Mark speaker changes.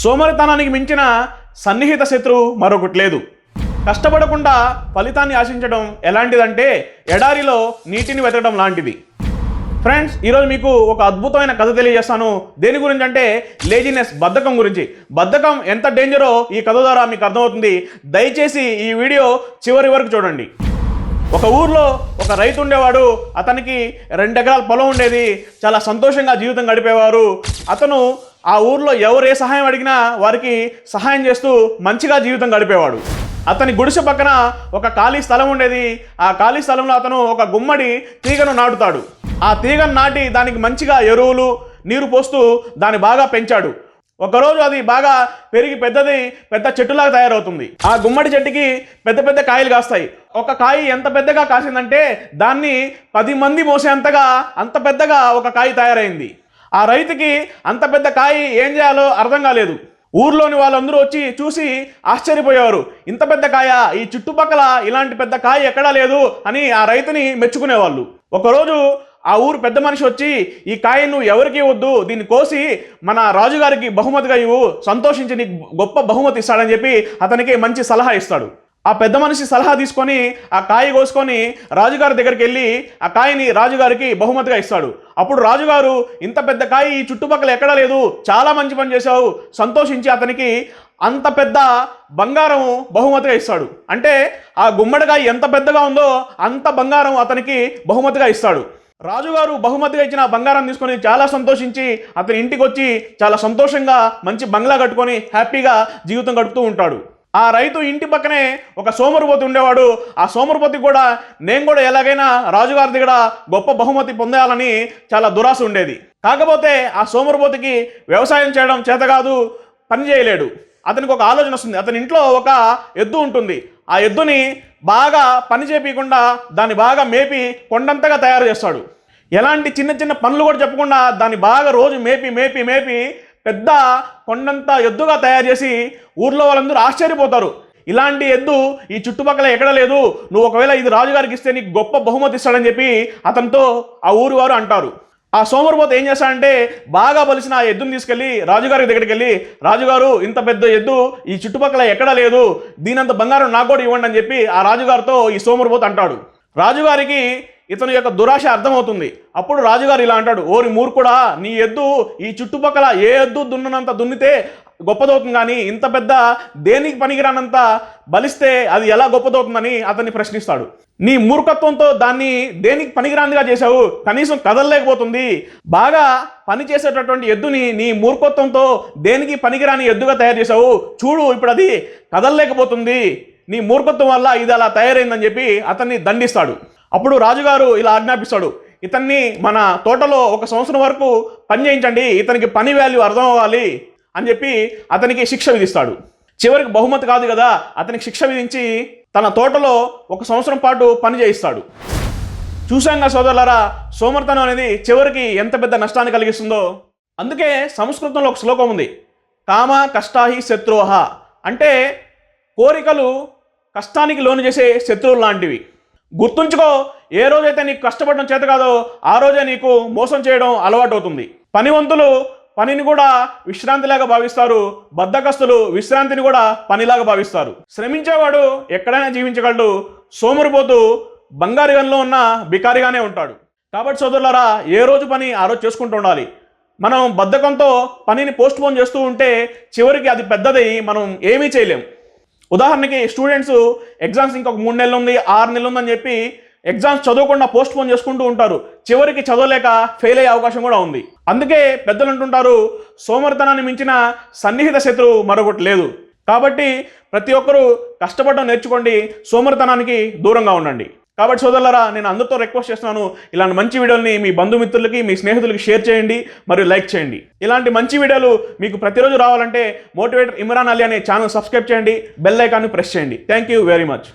Speaker 1: సోమరితనానికి మించిన సన్నిహిత శత్రువు మరొకటి లేదు. కష్టపడకుండా ఫలితాన్ని ఆశించడం ఎలాంటిదంటే ఎడారిలో నీటిని వెతకడం లాంటిది. ఫ్రెండ్స్ ఈరోజు మీకు ఒక అద్భుతమైన కథ తెలియజేస్తాను. దేని గురించి అంటే లేజినెస్ బద్ధకం గురించి. బద్ధకం ఎంత డేంజరో ఈ కథ ద్వారా మీకు అర్థమవుతుంది. దయచేసి ఈ వీడియో చివరి వరకు చూడండి. ఒక ఊర్లో ఒక రైతు ఉండేవాడు అతనికి రెండు ఎకరాల పొలం ఉండేది. చాలా సంతోషంగా జీవితం గడిపేవారు. అతను ఆ ఊర్లో ఎవరు ఏ సహాయం అడిగినా వారికి సహాయం చేస్తూ మంచిగా జీవితం గడిపేవాడు. అతని గుడిసె పక్కన ఒక ఖాళీ స్థలం ఉండేది. ఆ ఖాళీ స్థలంలో అతను ఒక గుమ్మడి తీగను నాటుతాడు. ఆ తీగను నాటి దానికి మంచిగా ఎరువులు నీరు పోస్తూ దాన్ని బాగా పెంచాడు. ఒకరోజు అది బాగా పెరిగి పెద్దది పెద్ద చెట్టులాగా తయారవుతుంది. ఆ గుమ్మడి చెట్టుకి పెద్ద పెద్ద కాయలు కాస్తాయి. ఒక కాయ ఎంత పెద్దగా కాసిందంటే దాన్ని పది మంది మోసేంతగా అంత పెద్దగా ఒక కాయ తయారైంది. ఆ రైతుకి అంత పెద్ద కాయ ఏం చేయాలో అర్థం కాలేదు. ఊర్లోని వాళ్ళందరూ వచ్చి చూసి ఆశ్చర్యపోయేవారు. ఇంత పెద్ద కాయ? ఈ చుట్టుపక్కల ఇలాంటి పెద్ద కాయ ఎక్కడా లేదు అని ఆ రైతుని మెచ్చుకునేవాళ్ళు. ఒకరోజు ఆ ఊరు పెద్ద మనిషి వచ్చి ఈ కాయను ఎవరికి ఇవ్వద్దు? దీన్ని కోసి మన రాజుగారికి బహుమతిగా ఇవ్వు. సంతోషించి నీకు గొప్ప బహుమతి ఇస్తాడని చెప్పి అతనికి మంచి సలహా ఇస్తాడు. ఆ పెద్ద మనిషి సలహా తీసుకొని ఆ కాయ కోసుకొని రాజుగారి దగ్గరికి వెళ్ళి ఆ కాయని రాజుగారికి బహుమతిగా ఇస్తాడు. అప్పుడు రాజుగారు ఇంత పెద్ద కాయ ఈ చుట్టుపక్కల ఎక్కడా లేదు? చాలా మంచి పని చేశావు. సంతోషించి అతనికి అంత పెద్ద బంగారం బహుమతిగా ఇస్తాడు. అంటే ఆ గుమ్మడికాయ ఎంత పెద్దగా ఉందో అంత బంగారం అతనికి బహుమతిగా ఇస్తాడు. రాజుగారు బహుమతిగా ఇచ్చిన బంగారం తీసుకొని చాలా సంతోషించి అతని ఇంటికి వచ్చి చాలా సంతోషంగా మంచి బంగ్లా కట్టుకొని హ్యాపీగా జీవితం గడుపుతూ ఉంటాడు. ఆ రైతు ఇంటి పక్కనే ఒక సోమరుపోతి ఉండేవాడు. ఆ సోమరుపతి కూడా నేను కూడా ఎలాగైనా రాజుగారి దగ్గర గొప్ప బహుమతి పొందాలని చాలా దురాశ ఉండేది. కాకపోతే ఆ సోమరుపోతికి వ్యవసాయం చేయడం చేత కాదు పని చేయలేడు. అతనికి ఒక ఆలోచన వస్తుంది. అతని ఇంట్లో ఒక ఎద్దు ఉంటుంది. ఆ ఎద్దుని బాగా పని చేపించకుండా దాన్ని బాగా మేపి కొండంతగా తయారు చేస్తాడు. ఎలాంటి చిన్న చిన్న పనులు కూడా చెప్పకుండా దాన్ని బాగా రోజు మేపి మేపి మేపి పెద్ద కొండంత ఎద్దుగా తయారు చేసి ఊర్లో వాళ్ళందరూ ఆశ్చర్యపోతారు. ఇలాంటి ఎద్దు ఈ చుట్టుపక్కల ఎక్కడ లేదు. నువ్వు ఒకవేళ ఇది రాజుగారికి ఇస్తే నీకు గొప్ప బహుమతి ఇస్తాడని చెప్పి అతనితో ఆ ఊరు వారు అంటారు. ఆ సోమరిపోత ఏం చేస్తాడంటే బాగా బలిసిన ఆ ఎద్దుని తీసుకెళ్ళి రాజుగారి దగ్గరికి వెళ్ళి రాజుగారు ఇంత పెద్ద ఎద్దు ఈ చుట్టుపక్కల ఎక్కడా లేదు. దీనంత బంగారం నాకు కూడా ఇవ్వండి అని చెప్పి ఆ రాజుగారితో ఈ సోమరిపోత అంటాడు. రాజుగారికి ఇతని యొక్క దురాశ అర్థమవుతుంది. అప్పుడు రాజుగారు ఇలా అంటాడు ఓరి మూర్ఖుడా నీ ఎద్దు ఈ చుట్టుపక్కల ఏ ఎద్దు దున్ననంత దున్నితే గొప్పదవుతుంది కానీ ఇంత పెద్ద దేనికి పనికిరానంత బలిస్తే అది ఎలా గొప్పదవుతుందని అతన్ని ప్రశ్నిస్తాడు. నీ మూర్ఖత్వంతో దాన్ని దేనికి పనికిరాందిగా చేశావు? కనీసం కదలలేకపోతుంది. బాగా పని చేసేటటువంటి ఎద్దుని నీ మూర్ఖత్వంతో దేనికి పనికిరాని ఎద్దుగా తయారు చేశావు? చూడు ఇప్పుడు అది కదలలేకపోతుంది. నీ మూర్ఖత్వం వల్ల ఇది అలా తయారైందని చెప్పి అతన్ని దండిస్తాడు. అప్పుడు రాజుగారు ఇలా ఆజ్ఞాపిస్తాడు ఇతన్ని మన తోటలో ఒక సంవత్సరం వరకు పని చేయించండి ఇతనికి పని వాల్యూ అర్థం అవ్వాలి అని చెప్పి అతనికి శిక్ష విధిస్తాడు. చివరికి బహుమతి కాదు కదా అతనికి శిక్ష విధించి తన తోటలో ఒక సంవత్సరం పాటు పని చేయిస్తాడు. చూశాంగా సోదరులారా సోమర్తనం అనేది చివరికి ఎంత పెద్ద నష్టాన్ని కలిగిస్తుందో. అందుకే సంస్కృతంలో ఒక శ్లోకం ఉంది కామ కష్టాహి శత్రువహ అంటే కోరికలు కష్టానికి లోను చేసే శత్రువులు లాంటివి. గుర్తుంచుకో ఏ రోజైతే నీకు కష్టపడడం చేత కాదో ఆ రోజే నీకు మోసం చేయడం అలవాటు అవుతుంది పనివంతులు పనిని కూడా విశ్రాంతిలాగా భావిస్తారు బద్దకస్తులు విశ్రాంతిని కూడా పనిలాగా భావిస్తారు. శ్రమించేవాడు ఎక్కడైనా జీవించగలడు సోమరిపోతూ బంగారుగంలో ఉన్న బికారిగానే ఉంటాడు. కాబట్టి సోదరులారా ఏ రోజు పని ఆ రోజు చేసుకుంటూ ఉండాలి. మనం బద్ధకంతో పనిని పోస్ట్పోన్ చేస్తూ ఉంటే చివరికి అది పెద్దది మనం ఏమీ చేయలేం. ఉదాహరణకి స్టూడెంట్స్ ఎగ్జామ్స్ ఇంకొక మూడు నెలలు ఉంది ఆరు నెలలు ఉందని చెప్పి ఎగ్జామ్స్ చదవకుండా పోస్ట్ పోన్ చేసుకుంటూ ఉంటారు. చివరికి చదవలేక ఫెయిల్ అయ్యే అవకాశం కూడా ఉంది. అందుకే పెద్దలు అంటుంటారు సోమరితనాన్ని మించిన సన్నిహిత శత్రువు మరొకటి లేదు. కాబట్టి ప్రతి ఒక్కరూ కష్టపడడం నేర్చుకోండి సోమరితనానికి దూరంగా ఉండండి. కాబట్టి సోదరులరా నేను అందరితో రిక్వెస్ట్ చేస్తున్నాను ఇలాంటి మంచి వీడియోని మీ బంధుమిత్రులకి మీ స్నేహితులకి షేర్ చేయండి మరియు లైక్ చేయండి. ఇలాంటి మంచి వీడియోలు మీకు ప్రతిరోజు రావాలంటే మోటివేటర్ ఇమ్రాన్ అలీ అనే ఛానల్ సబ్స్క్రైబ్ చేయండి బెల్ ఐకాన్ని ప్రెస్ చేయండి. Thank you very much